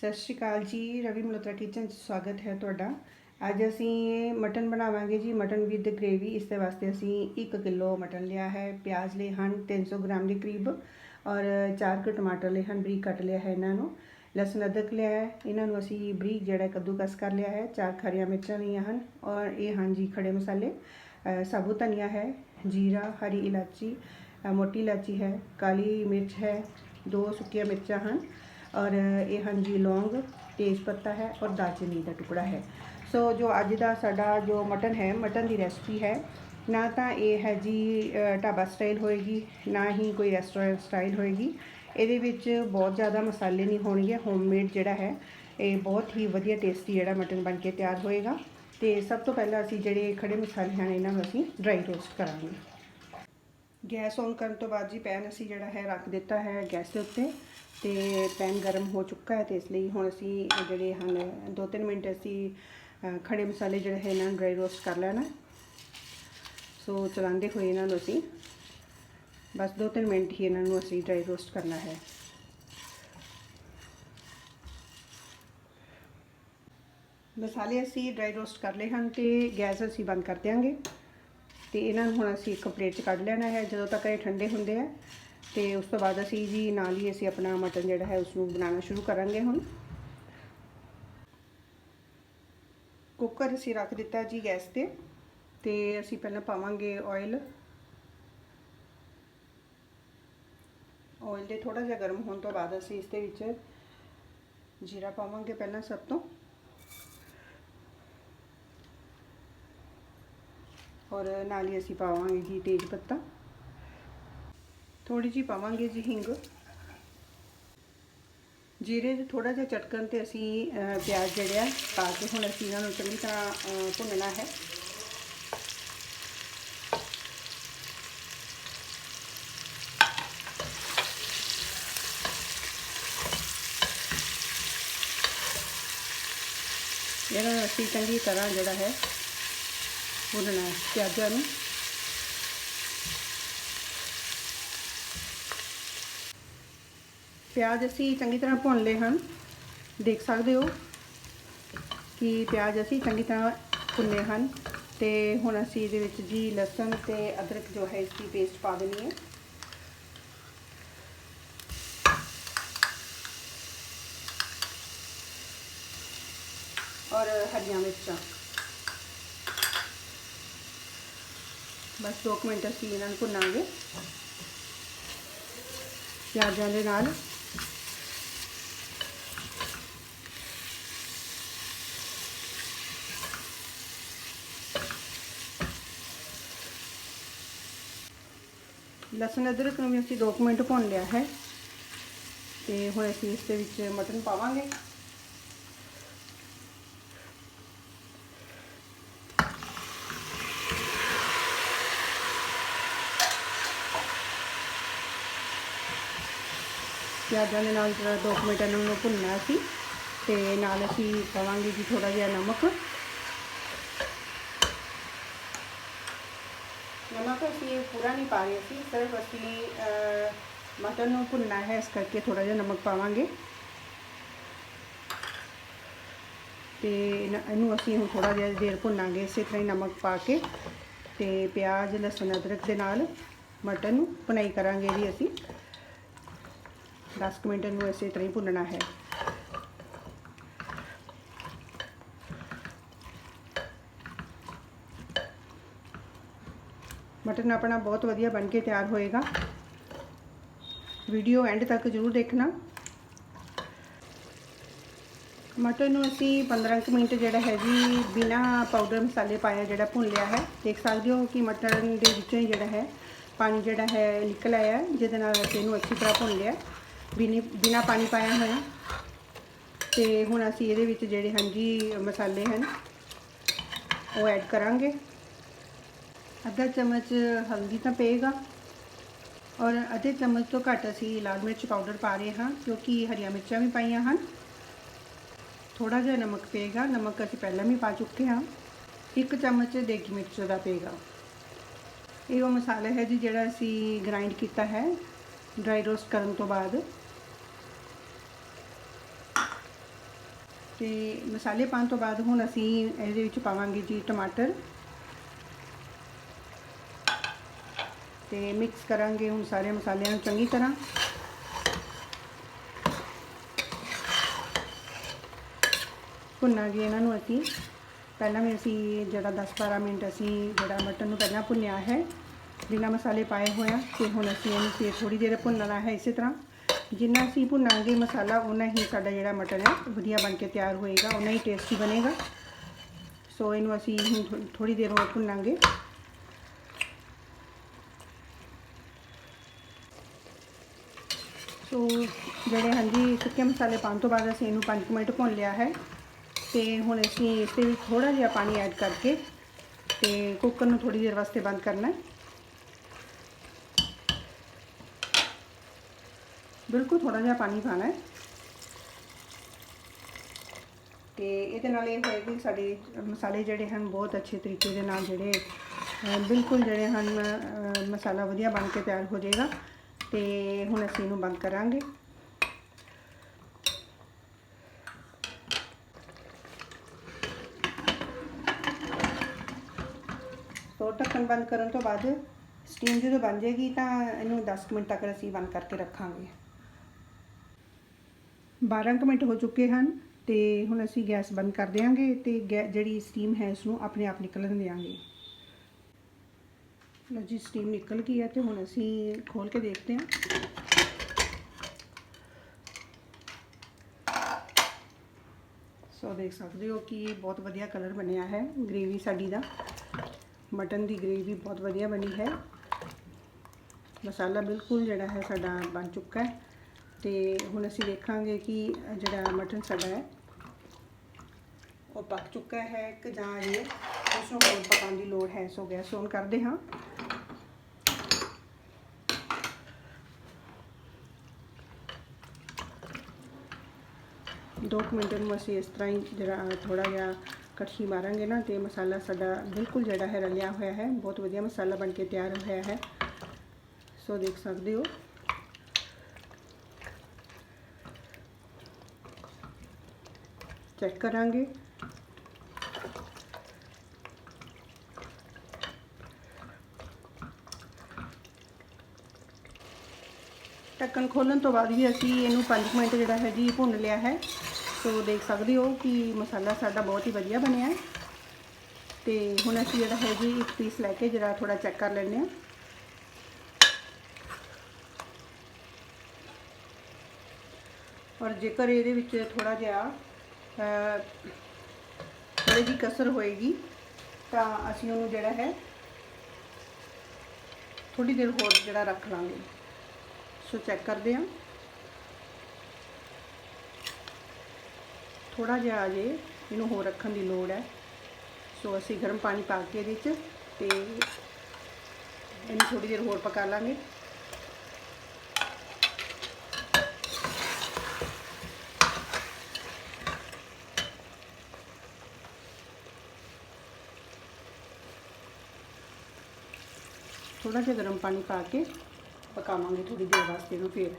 ਸਤਿ ਸ਼੍ਰੀ ਅਕਾਲ ਜੀ ਰਵੀ ਮਲਹੋਤਰਾ ਕਿਚਨ 'ਚ ਸਵਾਗਤ ਹੈ ਤੁਹਾਡਾ। ਅੱਜ ਅਸੀਂ ਮਟਨ ਬਣਾਵਾਂਗੇ ਜੀ ਮਟਨ ਵਿਦ ਗ੍ਰੇਵੀ ਇਸ ਦੇ ਵਾਸਤੇ ਅਸੀਂ 1 ਕਿਲੋ ਮਟਨ ਲਿਆ ਹੈ ਪਿਆਜ਼ ਲਏ ਹਨ 300 ਗ੍ਰਾਮ ਦੇ ਕਰੀਬ ਔਰ 4 ਕੁ ਟਮਾਟਰ ਲਏ ਹਨ ਬਰੀਕ ਕੱਟ ਲਿਆ ਹੈ ਇਹਨਾਂ ਨੂੰ। ਲਸਣ ਅਦਰਕ ਲਿਆ ਹੈ ਇਹਨਾਂ ਨੂੰ ਅਸੀਂ ਬਰੀਕ ਜਿਹੜਾ ਕੱਦੂਕਸ ਕਰ ਲਿਆ ਹੈ ਚਾਰ ਖਰੀਆਂ ਮਿਰਚਾਂ ਲਈਆਂ ਹਨ ਔਰ ਇਹ ਹਨ ਜੀ ਖੜੇ ਮਸਾਲੇ। ਅ, ਸਾਬੂਤ ਧਨੀਆ ਹੈ ਜੀਰਾ ਹਰੀ ਇਲਾਚੀ ਮੋਟੀ ਇਲਾਚੀ ਹੈ ਕਾਲੀ ਮਿਰਚ ਹੈ ਦੋ ਸੁੱਕੀਆਂ ਮਿਰਚਾਂ ਹਨ ਔਰ ਇਹ ਹਨ ਜੀ ਲੌਂਗ, ਤੇਜ਼ ਪੱਤਾ ਹੈ ਔਰ ਦਾਲਚੀਨੀ ਦਾ ਟੁਕੜਾ ਹੈ। ਸੋ ਜੋ ਅੱਜ ਦਾ ਸਾਡਾ ਜੋ ਮਟਨ ਹੈ, ਮਟਨ ਦੀ ਰੈਸਪੀ ਹੈ, ਨਾ ਤਾਂ ਇਹ ਹੈ ਜੀ ਢਾਬਾ ਸਟਾਈਲ ਹੋਏਗੀ, ਨਾ ਹੀ ਕੋਈ ਰੈਸਟੋਰੈਂਟ ਸਟਾਈਲ ਹੋਏਗੀ। ਇਹਦੇ ਵਿੱਚ ਬਹੁਤ ਜ਼ਿਆਦਾ ਮਸਾਲੇ ਨਹੀਂ ਹੋਣਗੇ, ਹੋਮਮੇਡ ਜਿਹੜਾ ਹੈ, ਇਹ ਬਹੁਤ ਹੀ ਵਧੀਆ ਟੇਸਟੀ ਜਿਹੜਾ ਮਟਨ ਬਣ ਕੇ ਤਿਆਰ ਹੋਏਗਾ। ਤੇ ਸਭ ਤੋਂ ਪਹਿਲਾਂ ਅਸੀਂ ਜਿਹੜੇ ਖੜੇ ਮਸਾਲੇ ਹਨ, ਇਹਨਾਂ ਨੂੰ ਅਸੀਂ ਡਰਾਈ ਰੋਸਟ ਕਰਾਂਗੇ। ਗੈਸ ਔਨ ਕਰਨ ਤੋਂ ਬਾਅਦ ਜੀ ਪੈਨ ਅਸੀਂ ਜਿਹੜਾ ਹੈ ਰੱਖ ਦਿੱਤਾ ਹੈ ਗੈਸ ਦੇ ਉੱਤੇ। ਤੇ ਪੈਨ ਗਰਮ ਹੋ ਚੁੱਕਾ ਹੈ ਤੇ ਇਸ ਲਈ ਹੁਣ ਅਸੀਂ ਜਿਹੜੇ ਹਨ 2-3 ਮਿੰਟ ਅਸੀਂ ਅ, ਖੜੇ ਮਸਾਲੇ ਜਿਹੜੇ ਹੈ ਇਹਨਾਂ ਨੂੰ ਡਰਾਈ ਰੋਸਟ ਕਰ ਲੈਣਾ ਸੋ ਚਲਾਉਂਦੇ ਹੋਏ ਇਹਨਾਂ ਨੂੰ ਅਸੀਂ ਬਸ 2-3 ਮਿੰਟ ਹੀ ਇਹਨਾਂ ਨੂੰ ਅਸੀਂ ਡਰਾਈ ਰੋਸਟ ਕਰਨਾ ਹੈ। ਮਸਾਲੇ ਅਸੀਂ ਡਰਾਈ ਰੋਸਟ ਕਰ ਲਏ ਹਨ ਤੇ ਗੈਸ ਅਸੀਂ ਬੰਦ ਕਰ ਦਿਆਂਗੇ। ਤੇ ਇਹਨਾਂ ਨੂੰ ਹੁਣ ਅਸੀਂ ਇੱਕ ਪਲੇਟ 'ਚ ਕੱਢ ਲੈਣਾ ਹੈ। ਜਦੋਂ ਤੱਕ ਇਹ ਠੰਡੇ ਹੁੰਦੇ ਆ ਤੇ ਉਸ ਤੋਂ ਬਾਅਦ ਅਸੀਂ ਜੀ ਨਾਲ ਹੀ ਅਸੀਂ ਆਪਣਾ ਮਟਨ ਜਿਹੜਾ ਹੈ ਉਸ ਨੂੰ ਬਣਾਉਣਾ ਸ਼ੁਰੂ ਕਰਾਂਗੇ ਹੁਣ। ਕੁੱਕਰ ਅਸੀਂ ਰੱਖ ਦਿੱਤਾ ਜੀ ਗੈਸ ਤੇ ਤੇ ਅਸੀਂ ਪਹਿਲਾਂ ਪਾਵਾਂਗੇ ਆਇਲ ਆਇਲ ਦੇ ਥੋੜਾ ਜਿਹਾ ਗਰਮ ਹੋਣ ਤੋਂ ਬਾਅਦ ਅਸੀਂ ਇਸ ਦੇ ਵਿੱਚ ਜੀਰਾ ਪਾਵਾਂਗੇ ਪਹਿਲਾਂ ਸਭ ਤੋਂ। ਔਰ ਨਾਲ ਹੀ ਅਸੀਂ ਪਾਵਾਂਗੇ ਜੀ ਤੇਜ ਪੱਤਾ। ਥੋੜੀ ਜੀ ਪਾਵਾਂਗੇ ਜੀ ਹਿੰਗ। ਜੀਰੇ ਦੇ ਥੋੜਾ ਜਿਹਾ ਚਟਕਣ ਤੇ ਅਸੀਂ ਪਿਆਜ਼ ਜਿਹੜੇ ਆ, ਪਾ ਕੇ ਹੁਣ ਅਸੀਂ ਇਹਨਾਂ ਨੂੰ ਚੰਗੀ ਤਰ੍ਹਾਂ ਭੁੰਨਣਾ ਹੈ। ਇਹਨਾਂ ਅਸੀਂ ਚੰਗੀ ਤਰ੍ਹਾਂ ਜਿਹੜਾ ਹੈ, ਭੁੰਨਣਾ ਪਿਆਜ਼ਾਂ ਨੂੰ। ਪਿਆਜ਼ ਅਸੀਂ ਚੰਗੀ ਤਰ੍ਹਾਂ ਭੁੰਨ ਲਏ ਹਨ। ਦੇਖ ਸਕਦੇ ਹੋ ਕਿ ਪਿਆਜ਼ ਅਸੀਂ ਚੰਗੀ ਤਰ੍ਹਾਂ ਭੁੰਨੇ ਹਨ ਤੇ ਹੁਣ ਅਸੀਂ ਇਹਦੇ ਵਿੱਚ ਜੀ, ਲਸਣ ਤੇ ਅਦਰਕ ਜੋ ਹੈ ਇਸ ਦੀ ਪੇਸਟ ਪਾ ਦੇਣੀ ਹੈ। ਔਰ ਹਰੀਆਂ ਮਿਰਚਾਂ। ਬਸ 2 ਮਿੰਟ ਅਸੀਂ ਇਹਨਾਂ ਨੂੰ ਭੁੰਨਾਂਗੇ। ਪਿਆਜ਼ਾਂ ਦੇ ਨਾਲ ਲਸਣ ਅਦਰਕ ਨੂੰ ਵੀ ਅਸੀਂ 2 ਮਿੰਟ ਭੁੰਨ ਲਿਆ ਹੈ ਤੇ ਹੁਣ ਅਸੀਂ ਇਸ ਦੇ ਵਿੱਚ ਮਟਨ ਪਾਵਾਂਗੇ। ਪਿਆਜ਼ਾਂ ਦੇ ਨਾਲ ਜਿਹੜਾ 2 ਮਿੰਟ ਇਹਨਾਂ ਨੂੰ ਭੁੰਨਣਾ ਸੀ ਤੇ ਨਾਲ ਅਸੀਂ ਪਾਵਾਂਗੇ ਜੀ ਥੋੜਾ ਜਿਹਾ ਨਮਕ ਨਮਕ ਅਸੀਂ ਪੂਰਾ ਨਹੀਂ ਪਾ ਰਹੇ ਅਸੀਂ ਸਿਰਫ ਅਸੀਂ ਅਹ, ਮਟਨ ਨੂੰ ਭੁੰਨਣਾ ਹੈ ਇਸ ਕਰਕੇ ਥੋੜਾ ਜਿਹਾ ਨਮਕ ਪਾਵਾਂਗੇ। ਤੇ ਇਹਨੂੰ ਅਸੀਂ ਹੁਣ ਥੋੜਾ ਜਿਹਾ ਦੇਰ ਭੁੰਨਾਂਗੇ ਇਸੇ ਤਰ੍ਹਾਂ ਹੀ ਨਮਕ ਪਾ ਕੇ ਤੇ ਪਿਆਜ਼ ਲਸਣ ਅਦਰਕ ਦੇ ਨਾਲ ਮਟਨ ਨੂੰ ਭੁਨਾਈ ਕਰਾਂਗੇ ਜੀ ਅਸੀਂ। 10 ਮਿੰਟ ਨੂੰ ਇਸੇ ਤਰ੍ਹਾਂ ਹੀ ਭੁੰਨਣਾ ਹੈ। ਮਟਨ ਆਪਣਾ ਬਹੁਤ ਵਧੀਆ ਬਣ ਕੇ ਤਿਆਰ ਹੋਏਗਾ। ਵੀਡੀਓ ਐਂਡ ਤੱਕ ਜ਼ਰੂਰ ਦੇਖਣਾ। ਮਟਨ ਨੂੰ ਅਸੀਂ 15 ਕੁ ਮਿੰਟ ਜਿਹੜਾ ਹੈ ਜੀ ਬਿਨਾ ਪਾਊਡਰ ਮਸਾਲੇ ਪਾਇਆ ਜਿਹੜਾ ਭੁੰਨ ਲਿਆ ਹੈ। ਦੇਖ ਸਕਦੇ ਹੋ ਕਿ ਮਟਨ ਦੇ ਵਿੱਚੋਂ ਹੀ ਜਿਹੜਾ ਹੈ ਪਾਣੀ ਜਿਹੜਾ ਹੈ ਨਿਕਲ ਆਇਆ ਹੈ, ਜਿਹਦੇ ਨਾਲ ਅਸੀਂ ਇਹਨੂੰ ਅੱਛੀ ਤਰ੍ਹਾਂ ਭੁੰਨ ਲਿਆ ਬਿਨੀ ਬਿਨਾ ਪਾਣੀ ਪਾਇਆ ਹੋਇਆ। ਤੇ ਹੁਣ ਅਸੀਂ ਇਹਦੇ ਵਿੱਚ ਜਿਹੜੇ ਹਨ ਜੀ ਮਸਾਲੇ ਹਨ ਉਹ ਐਡ ਕਰਾਂਗੇ। ਅੱਧਾ ਚਮਚ ਹਲਦੀ ਤਾਂ ਪਏਗਾ। ਔਰ ਅੱਧੇ ਚਮਚ ਤੋਂ ਘੱਟ ਅਸੀਂ ਲਾਲ ਮਿਰਚ ਪਾਊਡਰ ਪਾ ਰਹੇ ਹਾਂ, ਕਿਉਂਕਿ ਹਰੀਆਂ ਮਿਰਚਾਂ ਵੀ ਪਾਈਆਂ ਹਨ। ਥੋੜਾ ਜਿਹਾ ਨਮਕ ਪਏਗਾ, ਨਮਕ ਅਸੀਂ ਪਹਿਲਾਂ ਵੀ ਪਾ ਚੁੱਕੇ ਹਾਂ। ਇੱਕ ਚਮਚ ਦੇਗੀ ਮਿਰਚ ਦਾ ਪਏਗਾ। ਇਹ ਉਹ ਮਸਾਲਾ ਹੈ ਜੀ ਜਿਹੜਾ ਅਸੀਂ ਗ੍ਰਾਈਂਡ ਕੀਤਾ ਹੈ ਡਰਾਈ ਰੋਸਟ ਕਰਨ ਤੋਂ ਬਾਅਦ। ਤੇ ਮਸਾਲੇ ਪਾਉਣ ਤੋਂ ਬਾਅਦ ਹੁਣ ਅਸੀਂ ਇਹਦੇ ਵਿੱਚ ਪਾਵਾਂਗੇ ਜੀ ਟਮਾਟਰ। ਤੇ ਮਿਕਸ ਕਰਾਂਗੇ ਹੁਣ ਸਾਰੇ ਮਸਾਲਿਆਂ ਨੂੰ ਚੰਗੀ ਤਰ੍ਹਾਂ। ਭੁੰਨਾਂਗੇ ਇਹਨਾਂ ਨੂੰ ਅਸੀਂ। ਪਹਿਲਾਂ ਵੀ ਅਸੀਂ ਜਿਹੜਾ 10-12 ਮਿੰਟ ਅਸੀਂ ਜਿਹੜਾ ਮਟਨ ਨੂੰ ਪਹਿਲਾਂ ਭੁੰਨਿਆ ਹੈ, ਬਿਨਾਂ ਮਸਾਲੇ ਪਾਏ ਹੋਇਆ, ਤੇ ਹੁਣ ਅਸੀਂ ਇਹਨੂੰ ਫਿਰ ਥੋੜੀ ਦੇਰ ਭੁੰਨਣਾ ਹੈ ਇਸੇ ਤਰ੍ਹਾਂ। ਜਿੰਨਾ ਅਸੀਂ ਭੁੰਨਾਂਗੇ ਮਸਾਲਾ ਉਨਾ ਹੀ ਸਾਡਾ ਜਿਹੜਾ ਮਟਨ ਹੈ, ਵਧੀਆ ਬਣ ਕੇ ਤਿਆਰ ਹੋਏਗਾ ਉਨਾ ਹੀ ਟੇਸਟੀ ਬਣੇਗਾ। ਸੋ ਇਹਨੂੰ ਅਸੀਂ ਹੁਣ ਥੋੜੀ ਦੇਰ ਹੋਰ ਭੁੰਨਾਂਗੇ। ਸੋ ਜਿਹੜੇ ਹਾਂਜੀ, ਸੁੱਕੇ ਮਸਾਲੇ ਪਾਉਣ ਤੋਂ ਬਾਅਦ ਅਸੀਂ ਇਹਨੂੰ 5 ਮਿੰਟ ਭੁੰਨ ਲਿਆ ਹੈ। ਤੇ ਹੁਣ ਅਸੀਂ ਇਸ ਦੇ ਵਿੱਚ ਥੋੜਾ ਜਿਹਾ ਪਾਣੀ ਐਡ ਕਰਕੇ ਤੇ ਕੁੱਕਰ ਨੂੰ ਥੋੜੀ ਦੇਰ ਵਾਸਤੇ ਬੰਦ ਕਰਨਾ ਹੈ। ਬਿਲਕੁਲ ਥੋੜਾ ਜਿਹਾ ਪਾਣੀ ਪਾਣਾ ਹੈ। ਤੇ ਇਹਦੇ ਨਾਲ ਇਹ ਹੋਏਗੀ ਸਾਡੇ ਮਸਾਲੇ ਜਿਹੜੇ ਹਨ, ਬਹੁਤ ਅੱਛੇ ਤਰੀਕੇ ਦੇ ਨਾਲ ਜਿਹੜੇ ਬਿਲਕੁਲ ਜਿਹੜੇ ਹਨ ਮਸਾਲਾ ਵਧੀਆ ਬਣ ਕੇ ਤਿਆਰ ਹੋ ਜਾਏਗਾ। ਤੇ ਹੁਣ ਅਸੀਂ ਇਹਨੂੰ ਬੰਦ ਕਰਾਂਗੇ। ਤੋ ਢੱਕਣ ਬੰਦ ਕਰਨ ਤੋਂ ਬਾਅਦ ਸਟੀਮ ਜਦੋਂ ਬਣ ਜਾਏਗੀ ਤਾਂ ਇਹਨੂੰ 10 ਮਿੰਟ ਤੱਕ ਅਸੀਂ ਬੰਦ ਕਰਕੇ ਰੱਖਾਂਗੇ। 12 ਕੁ ਮਿੰਟ ਹੋ ਚੁੱਕੇ ਹਨ ਤੇ ਹੁਣ ਅਸੀਂ ਗੈਸ ਬੰਦ ਕਰ ਦਿਆਂਗੇ ਤੇ ਗੈ- ਜਿਹੜੀ ਸਟੀਮ ਹੈ ਉਸ ਨੂੰ ਆਪਣੇ ਆਪ ਨਿਕਲਣ ਦੇਵਾਂਗੇ ਲਓ ਜੀ ਸਟੀਮ ਨਿਕਲ ਗਈ ਹੈ ਤੇ ਹੁਣ ਅਸੀਂ ਖੋਲ ਕੇ ਦੇਖਦੇ ਹਾਂ। ਸੋ ਦੇਖ ਸਕਦੇ ਹੋ ਕਿ ਬਹੁਤ ਵਧੀਆ ਕਲਰ ਬਣਿਆ ਹੈ ਗ੍ਰੇਵੀ ਸਾਡੀ ਦਾ। ਮਟਨ ਦੀ ਗ੍ਰੇਵੀ ਬਹੁਤ ਵਧੀਆ ਬਣੀ ਹੈ। ਮਸਾਲਾ ਬਿਲਕੁਲ ਜਿਹੜਾ ਹੈ ਸਾਡਾ ਬਣ ਚੁੱਕਾ ਹੈ। ਤੇ ਹੁਣ ਅਸੀਂ ਦੇਖਾਂਗੇ ਕਿ ਜਿਹੜਾ ਮਟਨ ਸਾਡਾ ਹੈ, ਉਹ ਪੱਕ ਚੁੱਕਾ ਹੈ ਕਿ ਜਾਂ ਇਹ ਉਸ ਨੂੰ ਹੋਰ ਪਕਾਉਣ ਦੀ ਲੋੜ ਹੈ। ਸੋ ਗੈਸ ਔਨ ਕਰਦੇ ਹਾਂ। ਦੋ ਕੁ ਮਿੰਟ ਨੂੰ ਅਸੀਂ ਇਸ ਤਰ੍ਹਾਂ ਹੀ ਜਿਹੜਾ ਥੋੜਾ ਜਿਹਾ ਕੜਛੀ ਮਾਰਾਂਗੇ ਨਾ ਤੇ ਮਸਾਲਾ ਸਾਡਾ ਬਿਲਕੁਲ ਜਿਹੜਾ ਹੈ ਰਲਿਆ ਹੋਇਆ ਹੈ। ਬਹੁਤ ਵਧੀਆ ਮਸਾਲਾ ਬਣ ਕੇ ਤਿਆਰ ਹੋਇਆ ਹੈ। ਸੋ ਦੇਖ ਸਕਦੇ ਹੋ। ਚੈੱਕ ਕਰਾਂਗੇ। ਢੱਕਣ ਖੋਲਣ ਤੋਂ ਬਾਅਦ ਵੀ ਅਸੀਂ ਇਹਨੂੰ 5 ਮਿੰਟ ਜਿਹੜਾ ਹੈ ਜੀ ਭੁੰਨ ਲਿਆ ਹੈ। ਸੋ ਦੇਖ ਸਕਦੇ ਹੋ ਕਿ ਮਸਾਲਾ ਸਾਡਾ ਬਹੁਤ ਹੀ ਵਧੀਆ ਬਣਿਆ ਹੈ। ਤੇ ਹੁਣ ਅਸੀਂ ਜਿਹੜਾ ਹੈ ਜੀ, ਇੱਕ ਪੀਸ ਲੈ ਕੇ ਜਿਹੜਾ ਥੋੜਾ ਚੈੱਕ ਕਰ ਲੈਂਦੇ ਹਾਂ। ਔਰ ਜੇਕਰ ਇਹਦੇ ਵਿੱਚ ਥੋੜਾ ਜਿਹਾ ਥੋੜੀ ਜਿਹੀ ਕਸਰ ਹੋਏਗੀ, ਤਾਂ ਅਸੀਂ ਉਹਨੂੰ ਜਿਹੜਾ ਹੈ ਥੋੜੀ ਦੇਰ ਹੋਰ ਜਿਹੜਾ ਰੱਖ ਲਾਂਗੇ। ਸੋ ਚੈੱਕ ਕਰਦੇ ਹਾਂ। ਥੋੜਾ ਜਿਹਾ ਅਜੇ ਇਹਨੂੰ ਹੋਰ ਰੱਖਣ ਦੀ ਲੋੜ ਹੈ। ਸੋ ਅਸੀਂ ਗਰਮ ਪਾਣੀ ਪਾ ਕੇ ਇਹਦੇ ਵਿੱਚ ਤੇ ਇਹਨੂੰ ਥੋੜੀ ਦੇਰ ਹੋਰ ਪਕਾ ਲਾਂਗੇ। ਥੋੜਾ ਜਿਹਾ ਗਰਮ ਪਾਣੀ ਪਾ ਕੇ ਪਕਾਵਾਂਗੇ ਥੋੜੀ ਦੇਰ ਵਾਸਤੇ ਇਹਨੂੰ ਫਿਰ।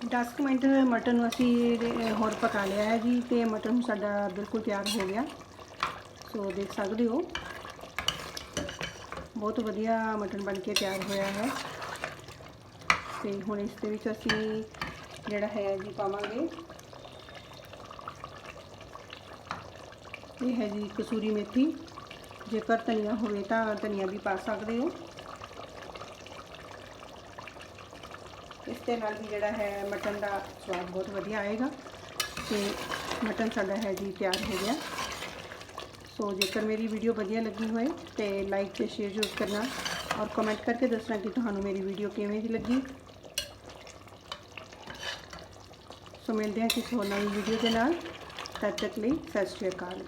ਦਸ ਕੁ ਮਿੰਟ ਮਟਨ ਨੂੰ ਅਸੀਂ ਹੋਰ ਪਕਾ ਲਿਆ ਹੈ ਜੀ ਤੇ ਮਟਨ ਸਾਡਾ ਬਿਲਕੁਲ ਤਿਆਰ ਹੋ ਗਿਆ। ਸੋ ਦੇਖ ਸਕਦੇ ਹੋ। ਬਹੁਤ ਵਧੀਆ ਮਟਨ ਬਣ ਕੇ ਤਿਆਰ ਹੋਇਆ ਹੈ। ਤੇ ਹੁਣ ਇਸ ਦੇ ਵਿੱਚ ਅਸੀਂ ਜਿਹੜਾ ਹੈ ਜੀ ਪਾਵਾਂਗੇ। ਇਹ ਹੈ ਜੀ ਕਸੂਰੀ ਮੇਥੀ। ਜੇਕਰ ਧਨੀਆ ਹੋਵੇ ਤਾਂ ਧਨੀਆ ਵੀ ਪਾ ਸਕਦੇ ਹੋ। ਇਸ ਦੇ ਨਾਲ ਵੀ ਜਿਹੜਾ ਹੈ ਮਟਨ ਦਾ ਸਵਾਦ ਬਹੁਤ ਵਧੀਆ ਆਏਗਾ ਤੇ ਮਟਨ ਸਾਡਾ ਹੈ ਜੀ ਤਿਆਰ ਹੋ ਗਿਆ। ਸੋ ਜੇਕਰ ਮੇਰੀ ਵੀਡੀਓ ਵਧੀਆ ਲੱਗੀ ਹੋਏ ਤੇ ਲਾਈਕ ਤੇ ਸ਼ੇਅਰ ਜ਼ਰੂਰ ਕਰਨਾ ਔਰ ਕਮੈਂਟ ਕਰਕੇ ਦੱਸਣਾ ਕਿ ਤੁਹਾਨੂੰ ਮੇਰੀ ਵੀਡੀਓ ਕਿਵੇਂ ਦੀ ਲੱਗੀ। ਸੋ ਮਿਲਦੇ ਹਾਂ ਕਿਸੇ ਹੋਰ ਨਵੀਂ ਵੀਡੀਓ ਦੇ ਨਾਲ। ਤਦ ਤੱਕ ਲਈ ਸਤਿ ਸ਼੍ਰੀ ਅਕਾਲ।